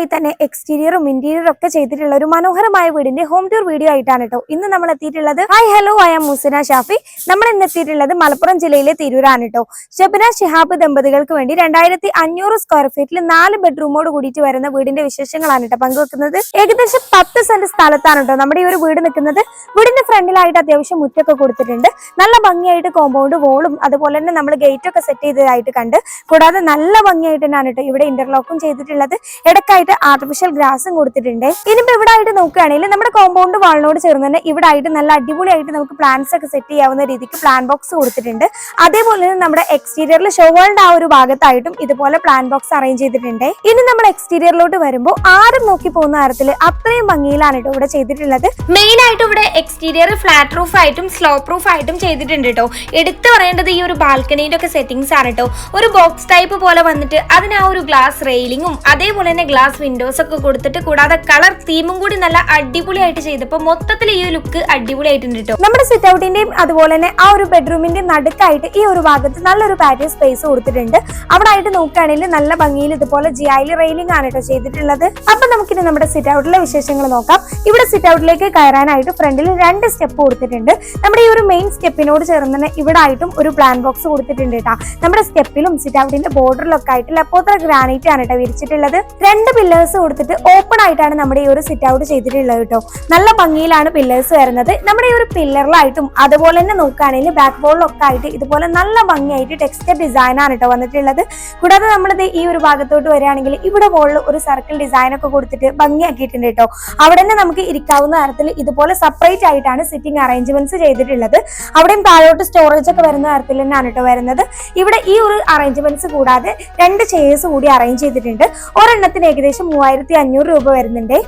ആയി തന്നെ എക്സ്റ്റീരിയറും ഇന്റീരിയറും ഒക്കെ ചെയ്തിട്ടുള്ള ഒരു മനോഹരമായ വീടിന്റെ ഹോം ടൂർ വീഡിയോ ആയിട്ടാണ് കേട്ടോ ഇന്ന് നമ്മൾ എത്തിയിട്ടുള്ളത്. Hi hello I am Musina Shafi. നമ്മൾ ഇന്ന് എത്തിയിട്ടുള്ളത് മലപ്പുറം ജില്ലയിലെ തിരൂരാണ് കേട്ടോ ഷബന ഷിഹാബ് ദമ്പതികൾക്ക് വേണ്ടി രണ്ടായിരത്തി അഞ്ഞൂറ് സ്ക്വയർ ഫീറ്റിൽ നാല് ബെഡ്റൂമോട് കൂടിയിട്ട് വരുന്ന വീടിന്റെ വിശേഷങ്ങളാണ് കേട്ടോ പങ്കുവെക്കുന്നത്. ഏകദേശം പത്ത് സെന്റ് സ്ഥലത്താണ് കേട്ടോ നമ്മുടെ ഈ ഒരു വീട് നിൽക്കുന്നത്. വീടിന്റെ ഫ്രണ്ടിലായിട്ട് അത്യാവശ്യം മുറ്റൊക്കെ കൊടുത്തിട്ടുണ്ട്. നല്ല ഭംഗിയായിട്ട് കോമ്പൗണ്ട് വോളും അതുപോലെ തന്നെ നമ്മൾ ഗേറ്റ് ഒക്കെ സെറ്റ് ചെയ്തതായിട്ട് കണ്ട്. കൂടാതെ നല്ല ഭംഗിയായിട്ട് തന്നെയാണ് കേട്ടോ ഇവിടെ ഇന്റർലോക്കും ചെയ്തിട്ടുള്ളത്. ഇടക്കായിട്ട് ആർട്ടിഫിഷ്യൽ ഗ്രാസും കൊടുത്തിട്ടുണ്ട്. ഇനിയിപ്പോ ഇവിടെ ആയിട്ട് നോക്കുകയാണെങ്കിൽ നമ്മുടെ കോമ്പൗണ്ട് വാളിനോട് ചേർന്ന് തന്നെ ഇവിടെ ആയിട്ട് നല്ല അടിപൊളിയായിട്ട് നമുക്ക് പ്ലാന്റ്സ് ഒക്കെ സെറ്റ് ചെയ്യാവുന്ന രീതിക്ക് പ്ലാൻ ബോക്സ് കൊടുത്തിട്ടുണ്ട്. അതേപോലെ തന്നെ നമ്മുടെ എക്സ്റ്റീരിയറിൽ ഷോവളിന്റെ ആ ഒരു ഭാഗത്തായിട്ടും ഇതുപോലെ പ്ലാൻ ബോക്സ് അറേഞ്ച് ചെയ്തിട്ടുണ്ട്. ഇനി നമ്മൾ എക്സ്റ്റീരിയറിലോട്ട് വരുമ്പോൾ ആരും നോക്കി പോകുന്ന തരത്തിൽ അത്രയും ഭംഗിയിലാണ് കേട്ടോ ഇവിടെ ചെയ്തിട്ടുള്ളത്. മെയിൻ ആയിട്ട് ഇവിടെ എക്സ്റ്റീരിയർ ഫ്ലാറ്റ് റൂഫ് ആയിട്ടും സ്ലോ പ്രൂഫ് ആയിട്ടും ചെയ്തിട്ടുണ്ട് കേട്ടോ. എടുത്തു പറയേണ്ടത് ഈ ഒരു ബാൽക്കണിന്റെ ഒക്കെ സെറ്റിംഗ്സ് ആണ് കേട്ടോ. ഒരു ബോക്സ് ടൈപ്പ് പോലെ വന്നിട്ട് അതിന് ആ ഒരു ഗ്ലാസ് റെയിലിങ്ങും അതേപോലെ തന്നെ ഗ്ലാസ് വിൻഡോസ് ഒക്കെ കൊടുത്തിട്ട് കൂടാതെ കളർ തീമും കൂടി നല്ല അടിപൊളിയായിട്ട് ചെയ്തപ്പോൾ മൊത്തത്തിൽ ഈ ഒരു ലുക്ക് അടിപൊളിയായിട്ടുണ്ട് കേട്ടോ നമ്മുടെ സിറ്റ് ഔട്ടിന്റെയും അതുപോലെ തന്നെ ആ ഒരു ബെഡ്റൂമിന്റെ നടുക്കായിട്ട് ഈ ഒരു ഭാഗത്ത് നല്ലൊരു പാറ്റിയോ സ്പേസ് കൊടുത്തിട്ടുണ്ട്. അവിടെ ആയിട്ട് നോക്കുകയാണെങ്കിൽ നല്ല ഭംഗിയിൽ ഇതുപോലെ ജിഐലി റെയിലിംഗ് ആണ് കേട്ടോ ചെയ്തിട്ടുള്ളത്. അപ്പൊ നമുക്കിനി നമ്മുടെ സിറ്റ് ഔട്ടിലെ വിശേഷങ്ങൾ നോക്കാം. ഇവിടെ സിറ്റ് ഔട്ടിലേക്ക് കയറാനായിട്ട് ഫ്രണ്ടിൽ രണ്ട് സ്റ്റെപ്പ് കൊടുത്തിട്ടുണ്ട്. നമ്മുടെ ഈ ഒരു മെയിൻ സ്റ്റെപ്പിനോട് ചേർന്ന് തന്നെ ഇവിടെ ആയിട്ടും ഒരു പ്ലാൻ ബോക്സ് കൊടുത്തിട്ടുണ്ട് കേട്ടോ നമ്മുടെ സ്റ്റെപ്പിലും സിറ്റ് ഔട്ടിന്റെ ബോർഡറിലൊക്കെ ആയിട്ട് ലപ്പോത്ര ഗ്രാനൈറ്റ് ആണ് കേട്ടോ വിരിച്ചിട്ടുള്ളത്. രണ്ട് പില്ലേഴ്സ് കൊടുത്തിട്ട് ഓപ്പൺ ആയിട്ടാണ് നമ്മുടെ ഈ ഒരു സിറ്റ് ഔട്ട് ചെയ്തിട്ടുള്ളത് കേട്ടോ നല്ല ഭംഗിയിലാണ് പില്ലേഴ്സ് വരുന്നത്. നമ്മുടെ ഈ ഒരു പില്ലറിലായിട്ടും അതുപോലെ തന്നെ നോക്കുകയാണെങ്കിൽ ബാക്ക് ബോളിലൊക്കെ ആയിട്ട് ഇതുപോലെ നല്ല ഭംഗിയായിട്ട് ടെക്സ്റ്റർ ഡിസൈനാണ് കേട്ടോ വന്നിട്ടുള്ളത്. കൂടാതെ നമ്മളിത് ഈ ഒരു ഭാഗത്തോട്ട് വരികയാണെങ്കിൽ ഇവിടെ ബോളിൽ ഒരു സർക്കിൾ ഡിസൈൻ ഒക്കെ കൊടുത്തിട്ട് ഭംഗിയാക്കിയിട്ടുണ്ട് കേട്ടോ അവിടെ തന്നെ നമുക്ക് ഇരിക്കാവുന്ന തരത്തിൽ ഇതുപോലെ സെപ്പറേറ്റ് ആയിട്ടാണ് സിറ്റിംഗ് അറേഞ്ച്മെന്റ്സ് ചെയ്തിട്ടുള്ളത്. അവിടെയും താഴോട്ട് സ്റ്റോറേജ് ഒക്കെ വരുന്ന തരത്തിൽ തന്നെയാണ് കേട്ടോ വരുന്നത്. ഇവിടെ ഈ ഒരു അറേഞ്ച്മെന്റ്സ് കൂടാതെ രണ്ട് ചെയേഴ്സ് കൂടി അറേഞ്ച് ചെയ്തിട്ടുണ്ട്. ഒരെണ്ണത്തിന് ഏകദേശം മൂവായിരത്തി അഞ്ഞൂറ് രൂപ വരുന്നുണ്ട്.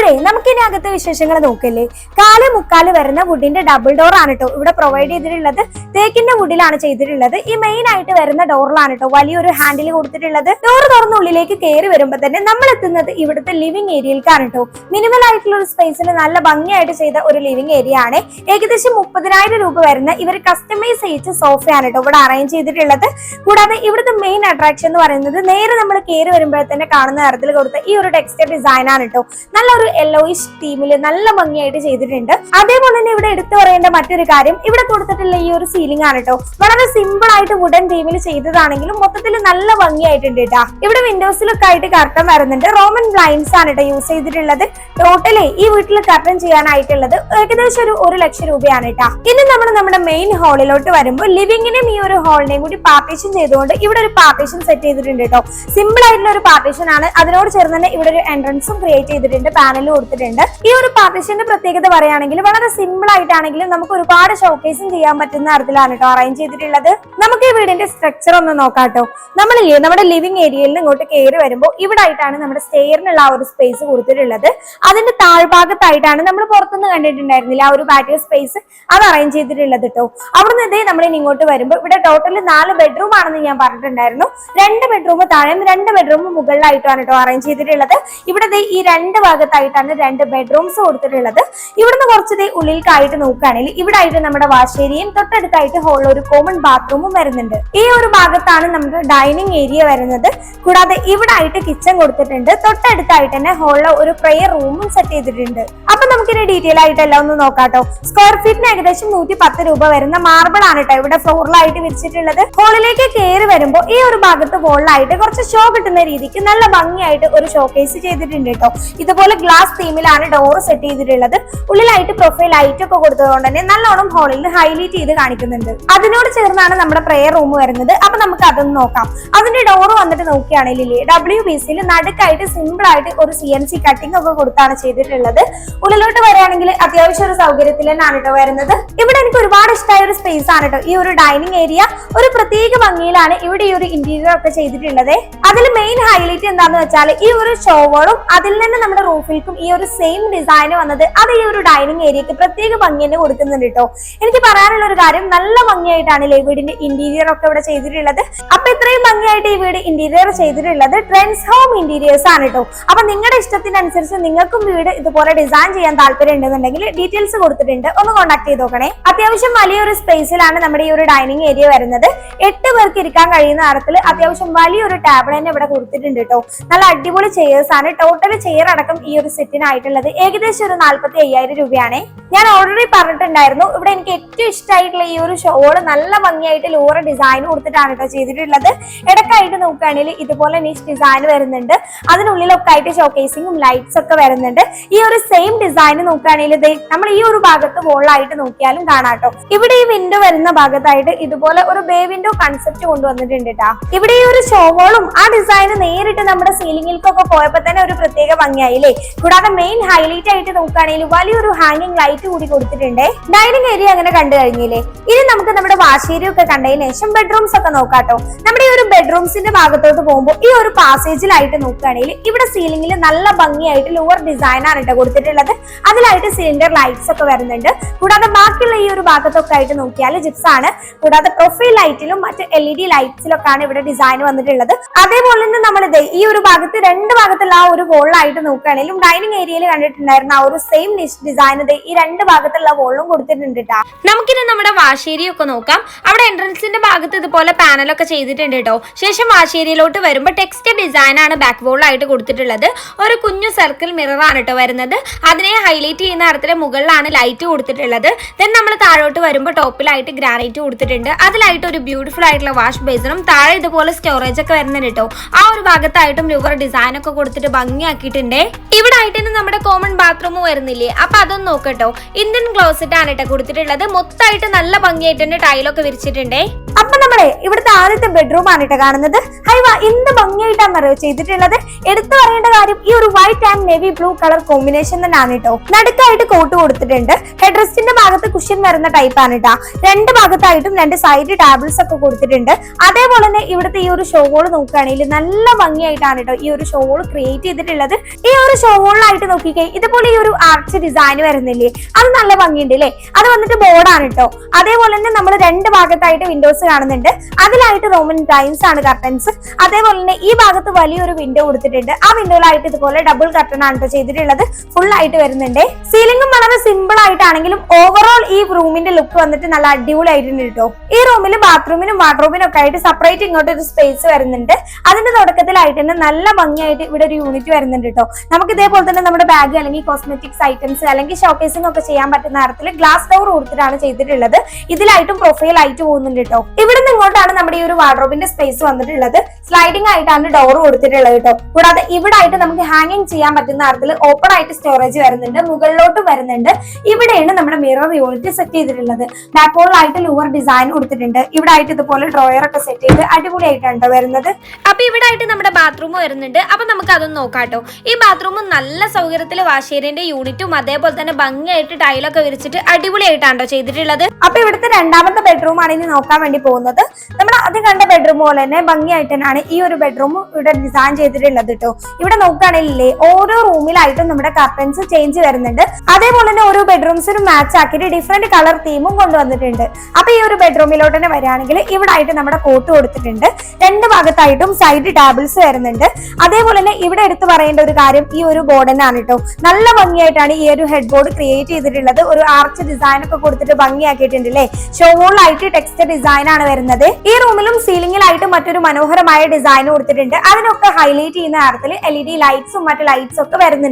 അപ്പോഴേ നമുക്ക് ഇനി അകത്തെ വിശേഷങ്ങൾ നോക്കല്ലേ? കാൽ മുക്കാൽ വരുന്ന വുഡിന്റെ ഡബിൾ ഡോർ ആണ് കേട്ടോ ഇവിടെ പ്രൊവൈഡ് ചെയ്തിട്ടുള്ളത് തേക്കിന്റെ വുഡിലാണ് ചെയ്തിട്ടുള്ളത്. ഈ മെയിൻ ആയിട്ട് വരുന്ന ഡോറിലാണ് കേട്ടോ വലിയൊരു ഹാൻഡിൽ കൊടുത്തിട്ടുള്ളത്. ഡോർ തുറന്ന് ഉള്ളിലേക്ക് കയറി വരുമ്പോൾ തന്നെ നമ്മൾ എത്തുന്നത് ഇവിടുത്തെ ലിവിംഗ് ഏരിയയിലേക്കാണ് കേട്ടോ മിനിമൽ ആയിട്ടുള്ള ഒരു സ്പേസിൽ നല്ല ഭംഗിയായിട്ട് ചെയ്ത ഒരു ലിവിംഗ് ഏരിയ ആണ്. ഏകദേശം മുപ്പതിനായിരം രൂപ വരുന്ന ഇവർ കസ്റ്റമൈസ് ചെയ്യിച്ച സോഫയാണ് കേട്ടോ ഇവിടെ അറേഞ്ച് ചെയ്തിട്ടുള്ളത്. കൂടാതെ ഇവിടുത്തെ മെയിൻ അട്രാക്ഷൻ എന്ന് പറയുന്നത് നേരെ നമ്മൾ കയറി വരുമ്പോഴത്തന്നെ തന്നെ കാണുന്ന തരത്തിൽ കൊടുത്ത ഈ ഒരു ടെക്സ്റ്റർ ഡിസൈൻ ആണ് കേട്ടോ നല്ലൊരു യെല്ലോയിഷ് തീമിൽ നല്ല ഭംഗിയായിട്ട് ചെയ്തിട്ടുണ്ട്. അതേപോലെ തന്നെ ഇവിടെ എടുത്തു പറയേണ്ട മറ്റൊരു കാര്യം ഇവിടെ കൊടുത്തിട്ടുള്ള ഈ ഒരു സീലിംഗ് ആണ് കേട്ടോ വളരെ സിമ്പിൾ ആയിട്ട് വുഡൻ തീമിൽ ചെയ്തതാണെങ്കിലും മൊത്തത്തിൽ നല്ല ഭംഗിയായിട്ടുണ്ട് കേട്ടോ ഇവിടെ വിൻഡോസിലൊക്കെ ആയിട്ട് കർട്ടൻ വരുന്നുണ്ട്. റോമൻ ബ്ലൈൻഡ്സ് ആണ് കേട്ടോ യൂസ് ചെയ്തിട്ടുള്ളത്. ടോട്ടലി ഈ വീട്ടിൽ കർട്ടൻ ചെയ്യാനായിട്ടുള്ളത് ഏകദേശം ഒരു ഒരു ലക്ഷം രൂപയാണ് കേട്ടോ ഇനി നമ്മൾ നമ്മുടെ മെയിൻ ഹാളിലോട്ട് വരുമ്പോൾ ലിവിങ്ങിനും ഈ ഒരു ഹാളിനെയും കൂടി പാർട്ടീഷൻ ചെയ്തുകൊണ്ട് ഇവിടെ ഒരു പാർട്ടീഷൻ സെറ്റ് ചെയ്തിട്ടുണ്ട് കേട്ടോ സിമ്പിൾ ആയിട്ടുള്ള ഒരു പാർട്ടീഷൻ ആണ്. അതിനോട് ചേർന്ന് തന്നെ ഇവിടെ ഒരു എൻട്രൻസും ക്രിയേറ്റ് ചെയ്തിട്ടുണ്ട്. പാനലും കൊടുത്തിട്ടുണ്ട്. ഈ ഒരു പാർട്ടീഷന്റെ പ്രത്യേകത പറയുകയാണെങ്കിൽ വളരെ സിമ്പിൾ ആയിട്ടാണെങ്കിലും നമുക്ക് ഒരുപാട് ഷോക്കേസും ചെയ്യാൻ പറ്റുന്ന തരത്തിലാണ് കേട്ടോ അറേഞ്ച് ചെയ്തിട്ടുള്ളത്. നമുക്ക് ഈ വീടിന്റെ സ്ട്രക്ചർ ഒന്ന് നോക്കാം കേട്ടോ നമ്മളില്ലേ നമ്മുടെ ലിവിംഗ് ഏരിയയിൽ നിന്ന് ഇങ്ങോട്ട് കയറി വരുമ്പോൾ ഇവിടെ ആയിട്ടാണ് നമ്മുടെ സ്റ്റെയറിനുള്ള ആ ഒരു സ്പേസ് കൊടുത്തിട്ടുള്ളത്. അതിന്റെ താഴ്ഭാഗത്തായിട്ടാണ് നമ്മൾ പുറത്തുനിന്ന് കണ്ടിട്ടുണ്ടായിരുന്നില്ല ആ ഒരു പാറ്റിയോ സ്പേസ് അത് അറേഞ്ച് ചെയ്തിട്ടുള്ളത് കേട്ടോ അവിടുന്ന് ഇതേ നമ്മൾ ഇങ്ങോട്ട് വരുമ്പോൾ ഇവിടെ ടോട്ടൽ നാല് ബെഡ്റൂം ആണെന്ന് ഞാൻ പറഞ്ഞിട്ടുണ്ടായിരുന്നു. രണ്ട് ബെഡ്റൂം താഴെയും രണ്ട് ബെഡ്റൂം മുകളിലായിട്ടാണ് കേട്ടോ അറേഞ്ച് ചെയ്തിട്ടുള്ളത്. ഇവിടെ ഈ രണ്ട് ഭാഗത്തായിട്ടാണ് രണ്ട് ബെഡ്റൂംസ് കൊടുത്തിട്ടുള്ളത്. ഇവിടുന്ന് കുറച്ച് ദേ ഉള്ളിലേക്കായിട്ട് നോക്കുകയാണെങ്കിൽ ഇവിടെ ആയിട്ട് നമ്മുടെ വാശേരിയും തൊട്ടടുത്തായിട്ട് ഹോളിൽ ഒരു കോമൺ ബാത്റൂമും വരുന്നുണ്ട്. ഈ ഒരു ഭാഗത്താണ് നമ്മുടെ ഡൈനിങ് ഏരിയ വരുന്നത്. കൂടാതെ ഇവിടെ ആയിട്ട് കിച്ചൺ കൊടുത്തിട്ടുണ്ട്. തൊട്ടടുത്തായിട്ട് തന്നെ ഹോളിൽ ഒരു പ്രെയർ റൂമും സെറ്റ് ചെയ്തിട്ടുണ്ട്. അപ്പൊ നമുക്കിനി ഡീറ്റെയിൽ ആയിട്ട് എല്ലാം ഒന്ന് നോക്കാട്ടോ. സ്ക്വയർ ഫീറ്റിന് ഏകദേശം നൂറ്റി പത്ത് രൂപ വരുന്ന മാർബിൾ ആണ് കേട്ടോ ഇവിടെ ഫ്ലോറിലായിട്ട് വിരിച്ചിട്ടുള്ളത്. ഹോളിലേക്ക് കയറി വരുമ്പോൾ ഈ ഒരു ഭാഗത്ത് ഹോളിലായിട്ട് കുറച്ച് ഷോ കിട്ടുന്ന രീതിക്ക് നല്ല ഭംഗിയായിട്ട് ഒരു ഷോക്കേസ് ചെയ്തിട്ടുണ്ട് കേട്ടോ ഇതുപോലെ ഗ്ലാസ് തീമിലാണ് ഡോർ സെറ്റ് ചെയ്തിട്ടുള്ളത്. ഉള്ളിലായിട്ട് പ്രൊഫൈൽ ലൈറ്റ് ഒക്കെ കൊടുത്തതുകൊണ്ട് തന്നെ നല്ലോണം ഹോളിൽ ഹൈലൈറ്റ് ചെയ്ത് കാണിക്കുന്നുണ്ട്. അതിനോട് ചേർന്നാണ് നമ്മുടെ പ്രെയർ റൂം വരുന്നത്. അപ്പൊ നമുക്ക് അതൊന്ന് നോക്കാം. അതിന്റെ ഡോർ വന്നിട്ട് നോക്കുകയാണെങ്കിൽ ഡബ്ല്യു ബി സിയിൽ നടുക്കായിട്ട് സിമ്പിൾ ആയിട്ട് ഒരു സി എൻ സി കട്ടിംഗ് ഒക്കെ കൊടുത്താണ് ചെയ്തിട്ടുള്ളത്. ഉള്ളിലോട്ട് വരികയാണെങ്കിൽ അത്യാവശ്യം ഒരു സൗകര്യത്തിൽ തന്നെയാണ് കേട്ടോ വരുന്നത്. ഇവിടെ എനിക്ക് ഒരുപാട് ഇഷ്ടമായ ഒരു സ്പേസ് ആണ് കേട്ടോ ഈ ഒരു ഡൈനിങ് ഏരിയ ഒരു പ്രത്യേക ഭംഗിയിലാണ് ഇവിടെ ഈ ഒരു ഇന്റീരിയർ ഒക്കെ ചെയ്തിട്ടുള്ളത്. അതിൽ മെയിൻ ഹൈലൈറ്റ് എന്താന്ന് വെച്ചാൽ ഈ ഒരു ഷോവോളും അതിൽ നിന്ന് നമ്മുടെ റൂഫിൽ ഏരിയകൾക്കും ഈ ഒരു സെയിം ഡിസൈൻ വന്നത്. അത് ഈ ഒരു ഡൈനിങ് ഏരിയക്ക് പ്രത്യേക ഭംഗി തന്നെ കൊടുക്കുന്നുണ്ട് കേട്ടോ. എനിക്ക് പറയാനുള്ള ഒരു കാര്യം നല്ല ഭംഗിയായിട്ടാണ് ഈ വീടിന്റെ ഇന്റീരിയർ ഒക്കെ ഇവിടെ ചെയ്തിട്ടുള്ളത്. അപ്പൊ ഇത്രയും ഭംഗിയായിട്ട് ഈ വീട് ഇന്റീരിയർ ചെയ്തിട്ടുള്ളത് ട്രെൻഡ്സ് ഹോം ഇന്റീരിയേഴ്സ് ആണ് കേട്ടോ. അപ്പൊ നിങ്ങളുടെ ഇഷ്ടത്തിനനുസരിച്ച് നിങ്ങൾക്കും വീട് ഇതുപോലെ ഡിസൈൻ ചെയ്യാൻ താല്പര്യം ഉണ്ടെന്നുണ്ടെങ്കിൽ ഡീറ്റെയിൽസ് കൊടുത്തിട്ടുണ്ട്. ഒന്ന് കോൺടാക്ട് ചെയ്ത് നോക്കണേ. അത്യാവശ്യം വലിയൊരു സ്പേസിലാണ് നമ്മുടെ ഈ ഒരു ഡൈനിങ് ഏരിയ വരുന്നത്. എട്ട് പേർക്ക് ഇരിക്കാൻ കഴിയുന്ന തരത്തിൽ അത്യാവശ്യം വലിയൊരു ടേബിൾ തന്നെ ഇവിടെ കൊടുത്തിട്ടുണ്ട് കേട്ടോ. നല്ല അടിപൊളി ചെയേഴ്സ് ആണ്. ടോട്ടൽ ചെയർ അടക്കം ഈ ഒരു സെറ്റിനായിട്ടുള്ളത് ഏകദേശം ഒരു നാല്പത്തി അയ്യായിരം രൂപയാണ്. ഞാൻ ഓൾറെഡി പറഞ്ഞിട്ടുണ്ടായിരുന്നു. ഇവിടെ എനിക്ക് ഏറ്റവും ഇഷ്ടമായിട്ടുള്ള ഈ ഒരു ഷോൾ നല്ല ഭംഗിയായിട്ട് ലോറ ഡിസൈൻ കൊടുത്തിട്ടാണ് കേട്ടോ ചെയ്തിട്ടുള്ളത്. ഇടക്കായിട്ട് നോക്കുകയാണെങ്കിൽ ഇതുപോലെ നീച്ച് ഡിസൈൻ വരുന്നുണ്ട്. അതിനുള്ളിലൊക്കെ ആയിട്ട് ഷോക്കേസിങ്ങും ലൈറ്റ്സ് ഒക്കെ വരുന്നുണ്ട്. ഈ ഒരു സെയിം ഡിസൈൻ നോക്കുകയാണെങ്കിൽ ദേ നമ്മൾ ഈ ഒരു ഭാഗത്ത് വോളായിട്ട് നോക്കിയാലും കാണാം കേട്ടോ ഇവിടെ ഈ വിൻഡോ വരുന്ന ഭാഗത്തായിട്ട് ഇതുപോലെ ഒരു ബേ വിൻഡോ കൺസെപ്റ്റ് കൊണ്ടുവന്നിട്ടുണ്ട് കേട്ടോ ഇവിടെ ഈ ഒരു ഷോവോളും ആ ഡിസൈൻ നേരിട്ട് നമ്മുടെ സീലിംഗിൽക്കൊക്കെ പോയപ്പോ തന്നെ ഒരു പ്രത്യേക ഭംഗിയായില്ലേ? കൂടാതെ മെയിൻ ഹൈലൈറ്റ് ആയിട്ട് നോക്കുകയാണെങ്കിൽ വലിയൊരു ഹാങ്ങിങ് ലൈറ്റ് കൂടി കൊടുത്തിട്ടുണ്ട്. ഡൈനിങ് ഏരിയ അങ്ങനെ കണ്ടു കഴിഞ്ഞില്ലേ? ഇനി നമുക്ക് നമ്മുടെ വാശേരി ഒക്കെ കണ്ടതിന് ശേഷം ബെഡ്റൂംസ് ഒക്കെ നോക്കാട്ടോ. നമ്മുടെ ഈ ഒരു ബെഡ്റൂംസിന്റെ ഭാഗത്തോട്ട് പോകുമ്പോൾ ഈ ഒരു പാസേജിലായിട്ട് നോക്കുകയാണെങ്കിൽ ഇവിടെ സീലിംഗിൽ നല്ല ഭംഗിയായിട്ട് ലോവർ ഡിസൈൻ ആണ് കേട്ടോ കൊടുത്തിട്ടുള്ളത്. അതിലായിട്ട് സിലിണ്ടർ ലൈറ്റ്സ് ഒക്കെ വരുന്നുണ്ട്. കൂടാതെ ബാക്കിയുള്ള ഈ ഒരു ഭാഗത്തൊക്കെ ആയിട്ട് നോക്കിയാൽ ജിപ്സ് ആണ്. കൂടാതെ പ്രൊഫൈൽ ലൈറ്റിലും മറ്റ് എൽ ഇ ഡി ലൈറ്റ്സിലൊക്കെയാണ് ഇവിടെ ഡിസൈൻ വന്നിട്ടുള്ളത്. അതേപോലെ തന്നെ നമ്മൾ ഇത് ഈ ഒരു ഭാഗത്ത് രണ്ട് ഭാഗത്തുള്ള ആ ഒരു ഹോളിലായിട്ട് നോക്കുകയാണെങ്കിലും ഡൈനിങ് ഏരിയയിൽ കണ്ടിട്ടുണ്ടായിരുന്ന ആ ഒരു സെയിം ഡിസൈൻ ഈ രണ്ട് ഭാഗത്തുള്ള വോളും കൊടുത്തിട്ടുണ്ട് കേട്ടോ നമുക്കിനി നമ്മുടെ വാശേരി ഒക്കെ നോക്കാം. അവിടെ എൻട്രൻസിന്റെ ഭാഗത്ത് ഇതുപോലെ പാനലൊക്കെ ചെയ്തിട്ടുണ്ട് കേട്ടോ ശേഷം വാശേരിയിലോട്ട് വരുമ്പോൾ ടെക്സ്റ്റ് ഡിസൈൻ ആണ് ബാക്ക് വോളായിട്ട് കൊടുത്തിട്ടുള്ളത്. ഒരു കുഞ്ഞു സർക്കിൾ മിറർ ആണ് കേട്ടോ വരുന്നത്. അതിനെ ഹൈലൈറ്റ് ചെയ്യുന്ന തരത്തിൽ മുകളിലാണ് ലൈറ്റ് കൊടുത്തിട്ടുള്ളത്. ദെൻ നമ്മൾ താഴോട്ട് വരുമ്പോൾ ടോപ്പിലായിട്ട് ഗ്രാനൈറ്റ് കൊടുത്തിട്ടുണ്ട്. അതിലായിട്ട് ഒരു ബ്യൂട്ടിഫുൾ ആയിട്ടുള്ള വാഷ് ബേസിനും താഴെ ഇതുപോലെ സ്റ്റോറേജ് ഒക്കെ വരുന്നുണ്ട് കേട്ടോ ആ ഒരു ഭാഗത്തായിട്ടും ലുവർ ഡിസൈൻ ഒക്കെ കൊടുത്തിട്ട് ഭംഗിയാക്കിയിട്ടുണ്ട്. ഇവിടെ ആയിട്ട് തന്നെ നമ്മുടെ കോമൺ ബാത്റൂം വരുന്നില്ലേ? അപ്പൊ അതൊന്ന് നോക്കട്ടോ ഇന്ത്യൻ ക്ലോസറ്റ് ആണ് കേട്ടോ കൊടുത്തിട്ടുള്ളത്. മൊത്തമായിട്ട് നല്ല ഭംഗിയായിട്ട് തന്നെ ടൈലൊക്കെ വിരിച്ചിട്ടുണ്ടേ. അപ്പൊ നമ്മളെ ഇവിടുത്തെ ആദ്യത്തെ ബെഡ്റൂം ആണ് കേട്ടോ കാണുന്നത്. ഹൈവ എന്ത് ഭംഗിയായിട്ടാണെന്നറിയോ ചെയ്തിട്ടുള്ളത്. എടുത്തു പറയേണ്ട കാര്യം ഈ ഒരു white and navy blue colour combination തന്നെയാണ് കേട്ടോ നടുക്കായിട്ട് കോട്ട് കൊടുത്തിട്ടുണ്ട്. ഹെഡ് റെസ്റ്റിന്റെ ഭാഗത്ത് കുഷ്യൻ വരുന്ന ടൈപ്പ് ആണ് കേട്ടോ രണ്ട് ഭാഗത്തായിട്ടും രണ്ട് സൈഡ് ടാബിൾസ് ഒക്കെ കൊടുത്തിട്ടുണ്ട്. അതേപോലെ തന്നെ ഇവിടുത്തെ ഈ ഒരു ഷോ ഹോൾ നോക്കുകയാണെങ്കിൽ നല്ല ഭംഗിയായിട്ടാണ് കേട്ടോ ഈ ഒരു ഷോ ഹോൾ ക്രിയേറ്റ് ചെയ്തിട്ടുള്ളത്. ഈ ഒരു ഷോ ഷോവോളിലായിട്ട് നോക്കിക്കേ ഇതുപോലെ ഈ ഒരു ആർച്ച് ഡിസൈൻ വരുന്നില്ലേ? അത് നല്ല ഭംഗിയുണ്ട് അല്ലേ അത് വന്നിട്ട് ബോർഡാണ് കേട്ടോ അതേപോലെ തന്നെ നമ്മൾ രണ്ട് ഭാഗത്തായിട്ട് വിൻഡോസ് കാണുന്നുണ്ട്. അതിലായിട്ട് റോമൻ ടൈംസ് ആണ് കർട്ടൻസ് അതേപോലെ തന്നെ ഈ ഭാഗത്ത് വലിയൊരു വിൻഡോ കൊടുത്തിട്ടുണ്ട്. ആ വിൻഡോയിലായിട്ട് ഇതുപോലെ ഡബിൾ കർട്ടൺ ആണ് ചെയ്തിട്ടുള്ളത്. ഫുൾ ആയിട്ട് വരുന്നുണ്ട്. സീലിംഗും വളരെ സിമ്പിൾ ആയിട്ടാണെങ്കിലും ഓവറോൾ ഈ റൂമിന്റെ ലുക്ക് വന്നിട്ട് നല്ല അടിപൊളി ആയിട്ടുണ്ട് കേട്ടോ ഈ റൂമിൽ ബാത്റൂമിനും വാർഡ്രോബിനും ഒക്കെ ആയിട്ട് സെപ്പറേറ്റ് ഇങ്ങോട്ട് ഒരു സ്പേസ് വരുന്നുണ്ട്. അതിന്റെ തുടക്കത്തിലായിട്ട് തന്നെ നല്ല ഭംഗിയായിട്ട് ഇവിടെ ഒരു യൂണിറ്റ് വരുന്നുണ്ട് കേട്ടോ നമുക്ക് ഇതേപോലെ തന്നെ നമ്മുടെ ബാഗ് അല്ലെങ്കിൽ കോസ്മെറ്റിക്സ് ഐറ്റംസ് അല്ലെങ്കിൽ ഷോക്കേസിംഗ് ഒക്കെ ചെയ്യാൻ പറ്റുന്ന തരത്തിൽ ഗ്ലാസ് ഡോർ കൊടുത്തിട്ടാണ് ചെയ്തിട്ടുള്ളത്. ഇതിലായിട്ടും പ്രൊഫൈൽ ആയിട്ട് പോകുന്നുണ്ട് കേട്ടോ ഇവിടുന്ന് ഇങ്ങോട്ടാണ് നമ്മുടെ ഈ ഒരു വാർഡ്രോബിന്റെ സ്പേസ് വന്നിട്ടുള്ളത്. സ്ലൈഡിംഗ് ആയിട്ടാണ് ഡോർ കൊടുത്തിട്ടുള്ളത് കേട്ടോ. കൂടാതെ ഇവിടെ ആയിട്ട് നമുക്ക് ഹാങ്ങിങ് ചെയ്യാൻ പറ്റുന്ന തരത്തിൽ ഓപ്പൺ ആയിട്ട് സ്റ്റോറേജ് വരുന്നുണ്ട് മുകളിലോട്ട് വരുന്നുണ്ട്. ഇവിടെയാണ് നമ്മുടെ മിറർ യൂണിറ്റ് സെറ്റ് ചെയ്തിട്ടുള്ളത്. ബാക്ക് ലൂവർ ഡിസൈൻ കൊടുത്തിട്ടുണ്ട്. ഇവിടെ ആയിട്ട് ഇതുപോലെ ഡ്രോയർ ഒക്കെ സെറ്റ് ചെയ്ത് അടിപൊളിയായിട്ടാണ് ട്ടോ വരുന്നത്. അപ്പൊ ഇവിടെ ആയിട്ട് നമ്മുടെ ബാത്റൂം വരുന്നുണ്ട്. അപ്പൊ നമുക്ക് അതൊന്ന് നോക്കാട്ടോ ഈ ബാത്റൂം നല്ല സൗകര്യത്തിൽ വാശേരിന്റെ യൂണിറ്റും അതേപോലെ തന്നെ ഭംഗിയായിട്ട് ടൈലൊക്കെ വിരിച്ചിട്ട് അടിപൊളിയായിട്ടാണോ ചെയ്തിട്ടുള്ളത്. അപ്പൊ ഇവിടുത്തെ രണ്ടാമത്തെ ബെഡ്റൂം ആണ് ഇനി നോക്കാൻ വേണ്ടി പോകുന്നത്. നമ്മൾ അത് കണ്ട ബെഡ്റൂം പോലെ തന്നെ ഭംഗിയായിട്ട് തന്നെയാണ് ഈ ഒരു ബെഡ്റൂം ഇവിടെ ഡിസൈൻ ചെയ്തിട്ടുള്ളത് കേട്ടോ ഇവിടെ നോക്കുകയാണെങ്കിലേ ഓരോ റൂമിലായിട്ടും നമ്മുടെ കർട്ടൻസ് ചേഞ്ച് വരുന്നുണ്ട്. അതേപോലെ തന്നെ ഓരോ ബെഡ്റൂംസിനും മാച്ച് ആക്കിയിട്ട് ഡിഫറെന്റ് കളർ തീമും കൊണ്ടുവന്നിട്ടുണ്ട്. അപ്പൊ ഈ ഒരു ബെഡ്റൂമിലോട്ട് തന്നെ വരികയാണെങ്കിൽ ഇവിടെ ആയിട്ട് നമ്മുടെ കോട്ട് കൊടുത്തിട്ടുണ്ട്. രണ്ട് ഭാഗത്തായിട്ടും സൈഡ് ടാബിൾസ് വരുന്നുണ്ട്. അതേപോലെ തന്നെ ഇവിടെ എടുത്തു പറയേണ്ട ഒരു കാര്യം ഈ ഒരു ബോർഡൻ ആണ് കേട്ടോ നല്ല ഭംഗിയായിട്ടാണ് ഈ ഒരു ഹെഡ് ബോർഡ് ക്രിയേറ്റ് ചെയ്തിട്ടുള്ളത്. ഒരു ആർച്ച് ഡിസൈൻ ഒക്കെ കൊടുത്തിട്ട് ഭംഗിയാക്കിയിട്ടുണ്ട് അല്ലേ ഷോളിലായിട്ട് ടെക്സ്റ്റ് ഡിസൈൻ ആണ് വരുന്നത്. ഈ റൂമിലും സീലിംഗിലായിട്ട് മറ്റൊരു മനോഹരമായ ഡിസൈൻ കൊടുത്തിട്ടുണ്ട്. അതിനൊക്കെ ഹൈലൈറ്റ് ചെയ്യുന്ന തരത്തിൽ എൽ ഇ ഡി ലൈറ്റ്സും മറ്റു ലൈറ്റ്സും ഒക്കെ വരുന്നുണ്ട്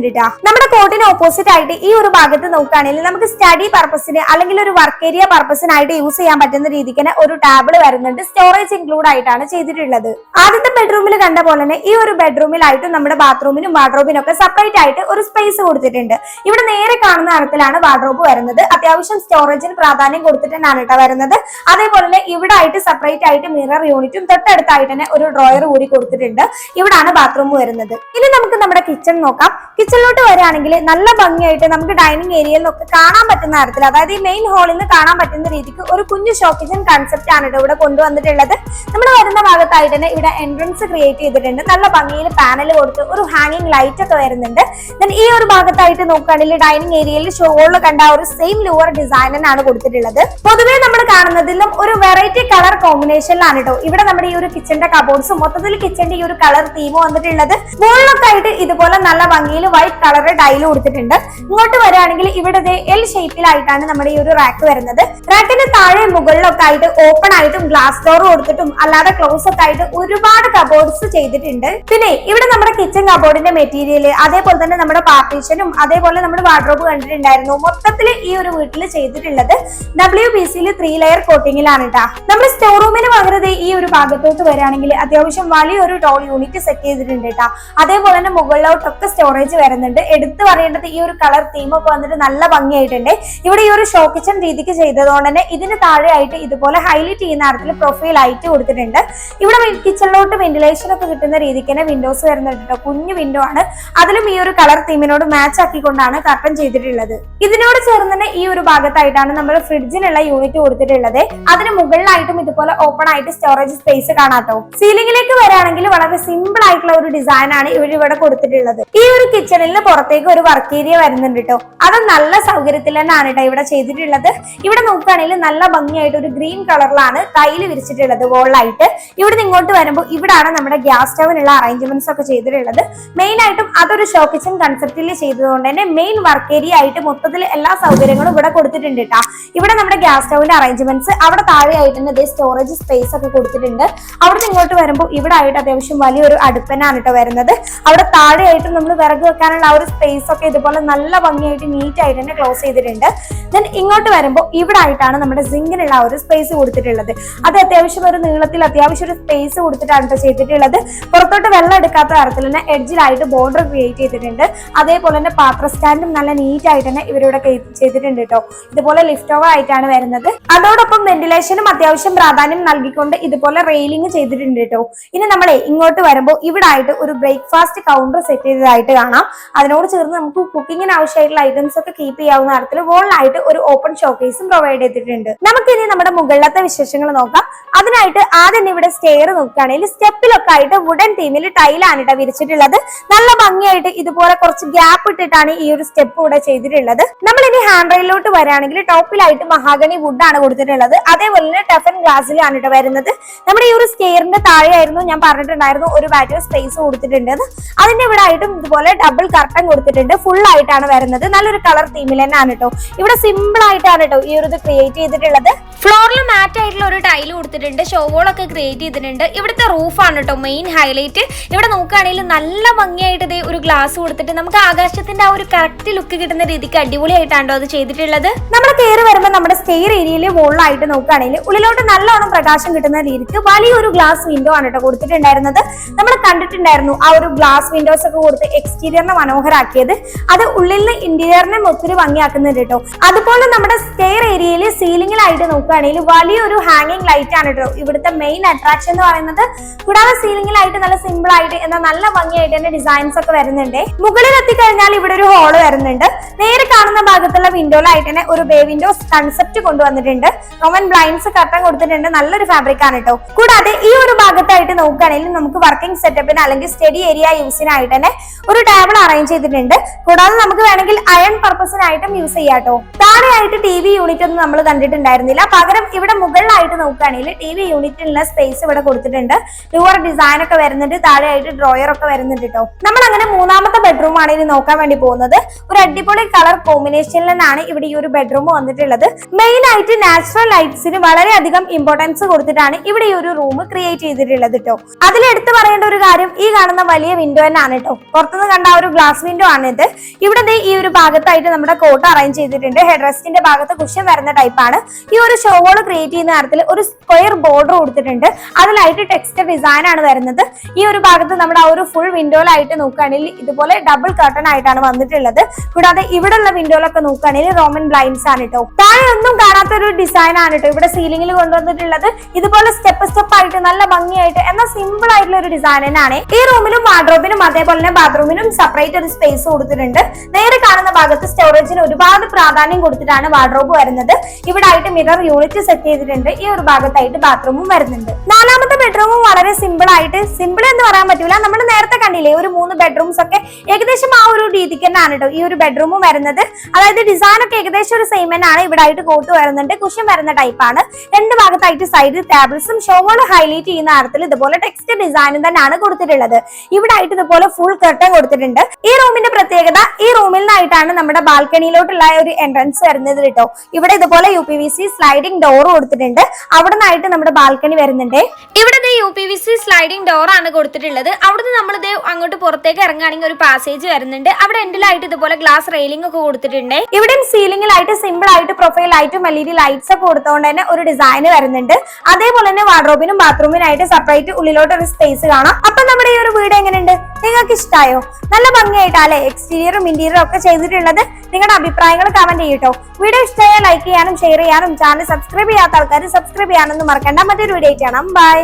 നമ്മുടെ കോട്ടിന് ഓപ്പോസിറ്റ് ആയിട്ട് ഈ ഒരു ഭാഗത്ത് നോക്കുകയാണെങ്കിൽ നമുക്ക് സ്റ്റഡി പർപ്പസിന് അല്ലെങ്കിൽ ഒരു വർക്ക് ഏരിയ പർപ്പസിനായിട്ട് യൂസ് ചെയ്യാൻ പറ്റുന്ന രീതിക്ക് തന്നെ ഒരു ടാബിൾ വരുന്നുണ്ട്. സ്റ്റോറേജ് ഇൻക്ലൂഡ് ആയിട്ടാണ് ചെയ്തിട്ടുള്ളത്. ആദ്യത്തെ ബെഡ്റൂമിൽ കണ്ട പോലെ തന്നെ ഈ ഒരു ബെഡ്റൂമിലായിട്ട് നമ്മുടെ ബാത്റൂമിനും വാർഡ്രോബിനും ഒക്കെ സെപ്പറേറ്റ് ആയിട്ട് ഒരു സ്പേസ് കൊടുത്തിട്ടുണ്ട്. ഇവിടെ നേരെ കാണുന്ന തരത്തിലാണ് വാർഡ്രോബ് വരുന്നത്. അത്യാവശ്യം സ്റ്റോറേജിന് പ്രാധാന്യം കൊടുത്തിട്ടാണ് കേട്ടോ വരുന്നത്. അതേപോലെ ഇവിടെ ഇവിടെ ആയിട്ട് സെപ്പറേറ്റ് ആയിട്ട് മിറർ യൂണിറ്റും തൊട്ടടുത്തായിട്ട് തന്നെ ഒരു ഡ്രോയർ കൂടി കൊടുത്തിട്ടുണ്ട്. ഇവിടാണ് ബാത്റൂം വരുന്നത്. ഇനി നമുക്ക് നമ്മുടെ കിച്ചൺ നോക്കാം. കിച്ചണിലോട്ട് വരികയാണെങ്കിൽ നല്ല ഭംഗിയായിട്ട് നമുക്ക് ഡൈനിങ് ഏരിയയിൽ നിന്നൊക്കെ കാണാൻ പറ്റുന്ന തരത്തിൽ അതായത് ഈ മെയിൻ ഹാളിൽ നിന്ന് കാണാൻ പറ്റുന്ന രീതിക്ക് ഒരു കുഞ്ഞു ഷോ കിച്ചൺ കൺസെപ്റ്റ് ആണ് ഇവിടെ കൊണ്ടുവന്നിട്ടുള്ളത്. നമ്മൾ വരുന്ന ഭാഗത്തായിട്ട് തന്നെ ഇവിടെ എൻട്രൻസ് ക്രിയേറ്റ് ചെയ്തിട്ടുണ്ട്. നല്ല ഭംഗിയിൽ പാനൽ കൊടുത്ത് ഒരു ഹാങ്ങിങ് ലൈറ്റ് ഒക്കെ വരുന്നുണ്ട്. Then ഈ ഒരു ഭാഗത്തായിട്ട് നോക്കുകയാണെങ്കിൽ ഡൈനിങ് ഏരിയയിൽ ഷോളിൽ കണ്ട ഒരു സെയിം ലൂവർ ഡിസൈനാണ് കൊടുത്തിട്ടുള്ളത്. പൊതുവേ നമ്മൾ കാണുന്നതിലും ഒരു വെറൈറ്റി കളർ കോമ്പിനേഷനിലാണ് കേട്ടോ ഇവിടെ നമ്മുടെ ഈ ഒരു കിച്ചന്റെ കബോർഡ്സും മൊത്തത്തിൽ കിച്ചന്റെ ഈ ഒരു കളർ തീമോ വന്നിട്ടുള്ളത് മുകളിലൊക്കെ ആയിട്ട് ഇതുപോലെ നല്ല ഭംഗിയിൽ വൈറ്റ് കളർ ടൈൽ കൊടുത്തിട്ടുണ്ട്. ഇങ്ങോട്ട് വരികയാണെങ്കിൽ ഇവിടെ എൽ ഷേപ്പിലായിട്ടാണ് നമ്മുടെ ഈ ഒരു റാക്ക് വരുന്നത്. റാക്കിന് താഴെ മുകളിലൊക്കെ ആയിട്ട് ഓപ്പൺ ആയിട്ടും ഗ്ലാസ് ഡോർ കൊടുത്തിട്ടും അല്ലാതെ ക്ലോസ് ഒക്കെ ആയിട്ട് ഒരുപാട് കബോർഡ്സ് ചെയ്തിട്ടുണ്ട്. പിന്നെ ഇവിടെ നമ്മുടെ കിച്ചൺ കബോർഡിന്റെ മെറ്റീരിയൽ അതേപോലെ തന്നെ നമ്മുടെ പാർട്ടീഷനും അതേപോലെ നമ്മുടെ വാർഡ്രോബ് കണ്ടിട്ടുണ്ടായിരുന്നു. മൊത്തത്തിൽ ഈ ഒരു വീട്ടിൽ ചെയ്തിട്ടുള്ളത് ഡബ്ല്യു ബി സിയിൽ ത്രീ ലെയർ കോട്ടിങ്ങിലാണ് കേട്ടാ നമ്മുടെ സ്റ്റോർ റൂമിന് പകരത് ഈ ഒരു ഭാഗത്തോട്ട് വരികയാണെങ്കിൽ അത്യാവശ്യം വലിയൊരു ടോൾ യൂണിറ്റ് സെറ്റ് ചെയ്തിട്ടുണ്ട് കേട്ടോ അതേപോലെ തന്നെ മുകളിലോട്ടൊക്കെ സ്റ്റോറേജ് വരുന്നുണ്ട്. എടുത്തു പറയേണ്ടത് ഈ ഒരു കളർ തീം ഒക്കെ വന്നിട്ട് നല്ല ഭംഗിയായിട്ടുണ്ട്. ഇവിടെ ഈ ഒരു ഷോ കിച്ചൺ രീതിക്ക് ചെയ്തതുകൊണ്ട് തന്നെ ഇതിന് താഴെയായിട്ട് ഇതുപോലെ ഹൈലൈറ്റ് ചെയ്യുന്ന തരത്തിൽ പ്രൊഫൈൽ ആയിട്ട് കൊടുത്തിട്ടുണ്ട്. ഇവിടെ കിച്ചണിലോട്ട് വെന്റിലേഷൻ ഒക്കെ കിട്ടുന്ന രീതിക്ക് തന്നെ വിൻഡോസ് വരുന്നുണ്ട് കുഞ്ഞു വിൻഡോ ആണ്. അതിലും ഈ ഒരു കളർ തീമിനോട് മാച്ച് ആക്കിക്കൊണ്ടാണ് കർട്ടൻ ചെയ്തിട്ടുള്ളത്. ഇതിനോട് ചേർന്ന് തന്നെ ഈ ഒരു ഭാഗത്തായിട്ടാണ് നമ്മൾ ഫ്രിഡ്ജിനുള്ള യൂണിറ്റ് കൊടുത്തിട്ടുള്ളത്. അതിന് മുകളിലായിട്ടും ഇതുപോലെ ഓപ്പൺ ആയിട്ട് സ്റ്റോറേജ് സ്പേസ് കാണാട്ടോ. സീലിംഗിലേക്ക് വരാണെങ്കിൽ വളരെ സിമ്പിൾ ആയിട്ടുള്ള ഒരു ഡിസൈൻ ആണ് ഇവർ ഇവിടെ കൊടുത്തിട്ടുള്ളത്. ഈ ഒരു കിച്ചണിൽ പുറത്തേക്ക് ഒരു വർക്ക് ഏരിയ വരുന്നുണ്ട് കേട്ടോ അത് നല്ല സൗകര്യത്തിൽ തന്നെയാണ് കേട്ടോ ഇവിടെ ചെയ്തിട്ടുള്ളത്. ഇവിടെ നോക്കുകയാണെങ്കിൽ നല്ല ഭംഗിയായിട്ട് ഒരു ഗ്രീൻ കളറിലാണ് ടൈൽ വിരിച്ചിട്ടുള്ളത് വോളായിട്ട് ഇവിടെ നിന്ന് ഇങ്ങോട്ട് വരുമ്പോൾ ഇവിടാണ് നമ്മുടെ ഗ്യാസ് സ്റ്റവിനുള്ള അറേഞ്ച്മെന്റ്സ് ഒക്കെ ചെയ്തിട്ടുള്ളത്. മെയിൻ ആയിട്ടും അതൊരു ഷോ കിച്ചൺ കൺസെപ്റ്റിൽ ചെയ്തതുകൊണ്ട് തന്നെ മെയിൻ വർക്ക് ഏരിയ ആയിട്ട് മൊത്തത്തിൽ എല്ലാ സൗകര്യങ്ങളും ഇവിടെ കൊടുത്തിട്ടുണ്ട് കേട്ടോ ഇവിടെ നമ്മുടെ ഗ്യാസ് സ്റ്റവിന്റെ അറേഞ്ച്മെന്റ്സ് അവിടെ താഴെയായിട്ട് തന്നെ ഇതേ സ്റ്റോറേജ് സ്പേസ് ഒക്കെ കൊടുത്തിട്ടുണ്ട്. അവിടെ ഇങ്ങോട്ട് വരുമ്പോൾ ഇവിടെ ആയിട്ട് അത്യാവശ്യം വലിയൊരു അടുപ്പനാണ് കേട്ടോ വരുന്നത്. അവിടെ താഴെയായിട്ട് നമ്മൾ വിറക് വെക്കാനുള്ള ആ ഒരു സ്പേസ് ഒക്കെ ഇതുപോലെ നല്ല ഭംഗിയായിട്ട് നീറ്റ് ആയിട്ട് തന്നെ ക്ലോസ് ചെയ്തിട്ടുണ്ട്. ദെൻ ഇങ്ങോട്ട് വരുമ്പോൾ ഇവിടെ ആയിട്ടാണ് നമ്മുടെ സിങ്കിനുള്ള ആ ഒരു സ്പേസ് കൊടുത്തിട്ടുള്ളത്. അത് അത്യാവശ്യം ഒരു നീളത്തിൽ അത്യാവശ്യം ഒരു സ്പേസ് കൊടുത്തിട്ടാണ് കേട്ടോ ചെയ്തിട്ടുള്ളത്. പുറത്തോട്ട് വെള്ളം എടുക്കാത്ത തരത്തിൽ തന്നെ എഡ്ജിലായിട്ട് ബോർഡർ ക്രിയേറ്റ് ചെയ്തിട്ടുണ്ട്. അതേപോലെ തന്നെ പാത്ര സ്റ്റാൻഡും നല്ല നീറ്റ് ആയിട്ട് തന്നെ ഇവരിവിടെ ചെയ്തിട്ടുണ്ട് കേട്ടോ. ഇതുപോലെ ലിഫ്റ്റ് ഓവർ ആയിട്ടാണ് വരുന്നത്. അതോടൊപ്പം വെന്റിലേഷനും അത്യാവശ്യം പ്രാധാന്യം നൽകിക്കൊണ്ട് ഇതുപോലെ റെയിലിംഗ് ചെയ്തിട്ടുണ്ട് കേട്ടോ ഇനി നമ്മളെ ഇങ്ങോട്ട് വരുമ്പോൾ ഇവിടെ ആയിട്ട് ഒരു ബ്രേക്ക്ഫാസ്റ്റ് കൗണ്ടർ സെറ്റ് ചെയ്തതായിട്ട് കാണാം. അതിനോട് ചേർന്ന് നമുക്ക് കുക്കിങ്ങിന് ആവശ്യമായിട്ടുള്ള ഐറ്റംസ് ഒക്കെ കീപ്പ് ചെയ്യാവുന്ന തരത്തിൽ വോളിലായിട്ട് ഒരു ഓപ്പൺ ഷോക്കേസും പ്രൊവൈഡ് ചെയ്തിട്ടുണ്ട്. നമുക്കിനി നമ്മുടെ മുകളിലത്തെ വിശേഷങ്ങൾ നോക്കാം. അതിനായിട്ട് ആദ്യം ഇവിടെ സ്റ്റെയർ നോക്കുകയാണെങ്കിൽ സ്റ്റെപ്പിലൊക്കെ ആയിട്ട് വുഡൻ തീമിൽ ടൈലാണ് കേട്ടോ വിരിച്ചിട്ടുള്ളത്. നല്ല ഭംഗിയായിട്ട് ഇതുപോലെ കുറച്ച് ഗ്യാപ്പ് ഇട്ടിട്ടാണ് ഈ ഒരു സ്റ്റെപ്പ് ഇവിടെ ചെയ്തിട്ടുള്ളത്. നമ്മൾ ഇനി ഹാൻഡ് റെയിലോട്ട് വരികയാണെങ്കിൽ ടോപ്പിലായിട്ട് മഹാഗണി വുഡ് ആണ് കൊടുത്തിട്ടുള്ളത്. അതേപോലെ തന്നെ ടഫൻ ഗ്ലാസ്സിലാണ് കേട്ടോ വരുന്നത്. നമ്മുടെ ഈ ഒരു സ്റ്റെയറിന്റെ താഴെയായിരുന്നു ഞാൻ പറഞ്ഞിട്ടുണ്ടായിരുന്നു ഒരു ബാറ്ററി സ്പേസ് കൊടുത്തിട്ടുണ്ട്. അതിന്റെ ഇവിടെ ആയിട്ടും ഇതുപോലെ ഡബിൾ കർട്ടൻ കൊടുത്തിട്ടുണ്ട്. ഫുൾ ആയിട്ടാണ് വരുന്നത്. നല്ലൊരു കളർ തീമിൽ തന്നെയാണ് കേട്ടോ ഇവിടെ സിമ്പിൾ ആയിട്ടാണ് കേട്ടോ ഈ ഒരു ഇത് ക്രിയേറ്റ് ചെയ്തിട്ടുള്ളത്. ഫ്ലോറിൽ മാറ്റ് ആയിട്ടുള്ള ഒരു ടൈൽ കൊടുത്തിട്ടുണ്ട്. ഷോവോളൊക്കെ ക്രിയേറ്റ് ചെയ്തിട്ടുണ്ട്. ഇവിടുത്തെ റൂഫാണ് കേട്ടോ മെയിൻ ഹൈലൈറ്റ് ഇവിടെ നോക്കുകയാണെങ്കിൽ നല്ല ഭംഗിയായിട്ട് ദേ ഒരു ഗ്ലാസ് കൊടുത്തിട്ട് നമുക്ക് ആകാശത്തിന്റെ ആ ഒരു കറക്റ്റ് ലുക്ക് കിട്ടുന്ന രീതിക്ക് അടിപൊളിയായിട്ടാണ് അത് ചെയ്തിട്ടുള്ളത്. നമ്മൾ കയറി വരുമ്പോൾ നമ്മുടെ സ്റ്റെയർ ഏരിയയിൽ മുകളിലായിട്ട് നോക്കുകയാണെങ്കിൽ ഉള്ളിലോട്ട് നല്ലോണം പ്രകാശം കിട്ടുന്ന രീതിക്ക് വലിയൊരു ഗ്ലാസ് വിൻഡോ ആണ് കേട്ടോ കൊടുത്തിട്ടുണ്ടായിരുന്നത്. നമ്മൾ കണ്ടിട്ടുണ്ടായിരുന്നു ആ ഒരു ഗ്ലാസ് വിൻഡോസ് ഒക്കെ കൊടുത്ത് എക്സ്റ്റീരിയറിനെ മനോഹരാക്കിയത്. അത് ഉള്ളിൽ നിന്ന് ഇന്റീരിയറിനെ ഒത്തിരി ഭംഗിയാക്കുന്നുണ്ട് കേട്ടോ അതുപോലെ നമ്മുടെ സ്റ്റെയർ ഏരിയയിൽ സീലിംഗിലായിട്ട് നോക്കുകയാണെങ്കിൽ വലിയൊരു ഹാങ്ങിങ് ലൈറ്റ് ആണ് കേട്ടോ ഇവിടുത്തെ മെയിൻ അട്രാക്ഷൻ എന്ന് പറയുന്നത്. കൂടാതെ സീലിംഗിലായിട്ട് നല്ല സിമ്പിൾ ആയിട്ട് എന്നാൽ നല്ല ഭംഗിയായിട്ട് തന്നെ ഡിസൈൻസ് ഒക്കെ വരുന്നുണ്ട്. മുകളിൽ എത്തിക്കഴിഞ്ഞാൽ ഇവിടെ ഒരു ഹോൾ വരുന്നുണ്ട്. നേരെ കാണുന്ന ഭാഗത്തുള്ള വിൻഡോയിലായിട്ട് തന്നെ ഒരു ബേ വിൻഡോസ് കൺസെപ്റ്റ് കൊണ്ടുവന്നിട്ടുണ്ട്. റോമൻ ബ്ലൈൻഡ്സ് കട്ടൻ കൊടുത്തിട്ടുണ്ട്. നല്ലൊരു ഫാബ്രിക് ആണ് കേട്ടോ കൂടാതെ ഈ ഒരു ഭാഗത്തായിട്ട് നോക്കുകയാണെങ്കിൽ നമുക്ക് വർക്കിംഗ് സെറ്റപ്പിന് അല്ലെങ്കിൽ സ്റ്റഡി ഏരിയ യൂസിനായിട്ട് തന്നെ ഒരു ടേബിൾ അറേഞ്ച് ചെയ്തിട്ടുണ്ട്. കൂടാതെ നമുക്ക് വേണമെങ്കിൽ അയൺ പർപ്പസിനായിട്ടും യൂസ് ചെയ്യാം കേട്ടോ താഴെയായിട്ട് ടി വി യൂണിറ്റ് ഒന്നും നമ്മൾ കണ്ടിട്ടുണ്ടായിരുന്നില്ല. പകരം ഇവിടെ മുകളിലായിട്ട് നോക്കുകയാണെങ്കിൽ ടി വി യൂണിറ്റിനുള്ള സ്പേസ് ഇവിടെ കൊടുത്തിട്ടുണ്ട്. ലൂവർ ഡിസൈൻ ഒക്കെ വരുന്നുണ്ട്. താഴെയായിട്ട് ഡ്രോയർ ഒക്കെ വരുന്നുണ്ട് കേട്ടോ നമ്മൾ അങ്ങനെ മൂന്നാമത്തെ ബെഡ്റൂം ആണ് ഇനി നോക്കാൻ വേണ്ടി പോകുന്നത്. ഒരു അടിപൊളി കളർ കോമ്പിനേഷനിൽ നിന്നാണ് ഇവിടെ ഈ ഒരു ബെഡ്റൂം വന്നിട്ടുള്ളത്. മെയിൻ ആയിട്ട് നാച്ചുറൽ ലൈറ്റ്സിന് വളരെയധികം ഇമ്പോർട്ടൻസ് കൊടുത്തിട്ടാണ് ഇവിടെ ഈ ഒരു റൂം ക്രിയേറ്റ് ചെയ്തിട്ടുള്ളത് കേട്ടോ അതിൽ എടുത്തു പറയേണ്ട ഒരു കാര്യം ഈ കാണുന്ന വലിയ വിൻഡോ തന്നെയാണ് കേട്ടോ പുറത്തുനിന്ന് കണ്ട ഒരു ഗ്ലാസ് വിൻഡോ ആണ് ഇത് ഇവിടെ ഈ ഒരു ഭാഗത്തായിട്ട് നമ്മുടെ കോട്ട് അറേഞ്ച് ചെയ്തിട്ടുണ്ട്. ഹെഡ് റെസ്റ്റിന്റെ ഭാഗത്ത് കുഷൻ വരുന്ന ടൈപ്പാണ് ഈ ഒരു ഷോവോൾ ക്രിയേറ്റ് ചെയ്യുന്ന കാര്യത്തിൽ ഒരു സ്ക്വയർ ബോർഡർ കൊടുത്തിട്ടുണ്ട്. അതിലായിട്ട് ടെക്സ്റ്റ് ഡിസൈൻ ആണ് വരുന്നത്. ഈ ഒരു ഭാഗത്ത് നമ്മുടെ ആ ഒരു ഫുൾ വിൻഡോയിലായിട്ട് നോക്കുകയാണെങ്കിൽ ഇതുപോലെ ഡബിൾ കർട്ടൺ ആയിട്ടാണ് വന്നിട്ടുള്ളത്. കൂടാതെ ഇവിടെയുള്ള വിൻഡോയിലൊക്കെ നോക്കുകയാണെങ്കിൽ റോമൻ ബ്ലൈൻഡ്സ് ആണ് കേട്ടോ താഴെ ഒന്നും കാണാത്ത ഒരു ഡിസൈൻ ആണ് കേട്ടോ ഇവിടെ സീലിംഗിൽ കൊണ്ടുവന്നിട്ടുള്ളത്. ഇതുപോലെ സ്റ്റെപ്പ് സ്റ്റെപ്പ് ആയിട്ട് നല്ല ഭംഗിയായിട്ട് എന്നാൽ സിമ്പിൾ ആയിട്ടുള്ള ഒരു ഡിസൈൻ തന്നെയാണ്. ഈ റൂമിലും വാർഡ്രോബിനും അതേപോലെ തന്നെ ബാത്റൂമിനും സെപ്പറേറ്റ് ഒരു സ്പേസ് കൊടുത്തിട്ടുണ്ട്. നേരെ കാണുന്ന ഭാഗത്ത് സ്റ്റോറേജിന് ഒരുപാട് പ്രാധാന്യം കൊടുത്തിട്ടാണ് വാർഡ്രോബ് വരുന്നത്. ഇവിടെ ആയിട്ട് മിറർ യൂണിറ്റ് സെറ്റ് ചെയ്തിട്ടുണ്ട്. ഈ ഒരു ഭാഗത്തായിട്ട് ബാത്റൂമും വരുന്നുണ്ട്. നാലാമത്തെ ബെഡ്റൂമും വളരെ സിമ്പിൾ ആയിട്ട്. സിമ്പിൾ എന്ന് പറയാൻ പറ്റൂല. നമ്മൾ നേരത്തെ കണ്ടില്ലേ ഒരു മൂന്ന് ബെഡ്റൂംസ് ഒക്കെ ഏകദേശം ആ ഒരു രീതിക്ക് തന്നെയാണ് കേട്ടോ ഈ ഒരു ബെഡ്റൂമും വരുന്നത്. അതായത് ഡിസൈൻ ഒക്കെ ഏകദേശം ഒരു സെയിം ആണ് ഇവിടെ ആയിട്ട് കോട്ട് വരുന്നുണ്ട്. കുഷൻ വരുന്ന ടൈപ്പാണ് രണ്ട് ഭാഗത്തായിട്ട് സൈഡ് ടേബിൾസും ഷോകൾ ഹൈലൈറ്റ് ചെയ്യുന്ന തരത്തിൽ ഇതുപോലെ ടെക്സ്റ്റ് ഡിസൈനും തന്നെയാണ് കൊടുത്തിട്ടുള്ളത്. ഇവിടെ ആയിട്ട് ഇതുപോലെ ഫുൾ കർട്ടൻ കൊടുത്തിട്ടുണ്ട്. ഈ റൂമിന്റെ പ്രത്യേകത ഈ റൂമിൽ നിന്നായിട്ടാണ് നമ്മുടെ ബാൽക്കണിയിലോട്ടുള്ള ഒരു എൻട്രൻസ് വരുന്നത് കേട്ടോ ഇവിടെ ഇതുപോലെ U P V C sliding door കൊടുത്തിട്ടുണ്ട്. അവിടെ നിന്നായിട്ട് നമ്മുടെ ബാൽക്കണി വരുന്നുണ്ട്. ഇവിടെ U P V C sliding ആണ് കൊടുത്തിട്ടുള്ളത്. അവിടുന്ന് നമ്മൾ ഇത് അങ്ങോട്ട് പുറത്തേക്ക് ഇറങ്ങുകയാണെങ്കിൽ ഒരു പാസേജ് വരുന്നുണ്ട്. അവിടെ എൻഡിലായിട്ട് ഇതുപോലെ ഗ്ലാസ് റെയിലിംഗ് ഒക്കെ കൊടുത്തിട്ടുണ്ട്. ഇവിടെയും സീലിംഗിലായിട്ട് സിമ്പിൾ ആയിട്ട് പ്രൊഫൈൽ ആയിട്ടും ഡി ലൈറ്റ്സ് ഒക്കെ കൊടുത്തുകൊണ്ട് തന്നെ ഒരു ഡിസൈൻ വരുന്നുണ്ട്. അതേപോലെ തന്നെ വാർഡ്രോബിനും ബാത്റൂമിനായിട്ട് സെപ്പറേറ്റ് ഉള്ളിലോട്ട് ഒരു സ്പേസ് കാണാം. അപ്പൊ നമ്മുടെ ഈ ഒരു വീട് എങ്ങനെയുണ്ട്? നിങ്ങൾക്ക് ഇഷ്ടമായോ നല്ല ഭംഗിയായിട്ടല്ലേ എക്സ്റ്റീരിയറും ഇന്റീരിയറും ഒക്കെ ചെയ്തിട്ടുള്ളത്. നിങ്ങളുടെ അഭിപ്രായങ്ങൾ കമന്റ് ചെയ്യട്ടോ. വീഡിയോ ഇഷ്ടമായ ലൈക്ക് ചെയ്യാനും ഷെയർ ചെയ്യാനും ചാനൽ സബ്സ്ക്രൈബ് ചെയ്യാത്ത ആൾക്കാർ സബ്സ്ക്രൈബ് ചെയ്യാനൊന്നും മറക്കണ്ട. മറ്റൊരു വീഡിയോ കാണാം. ബൈ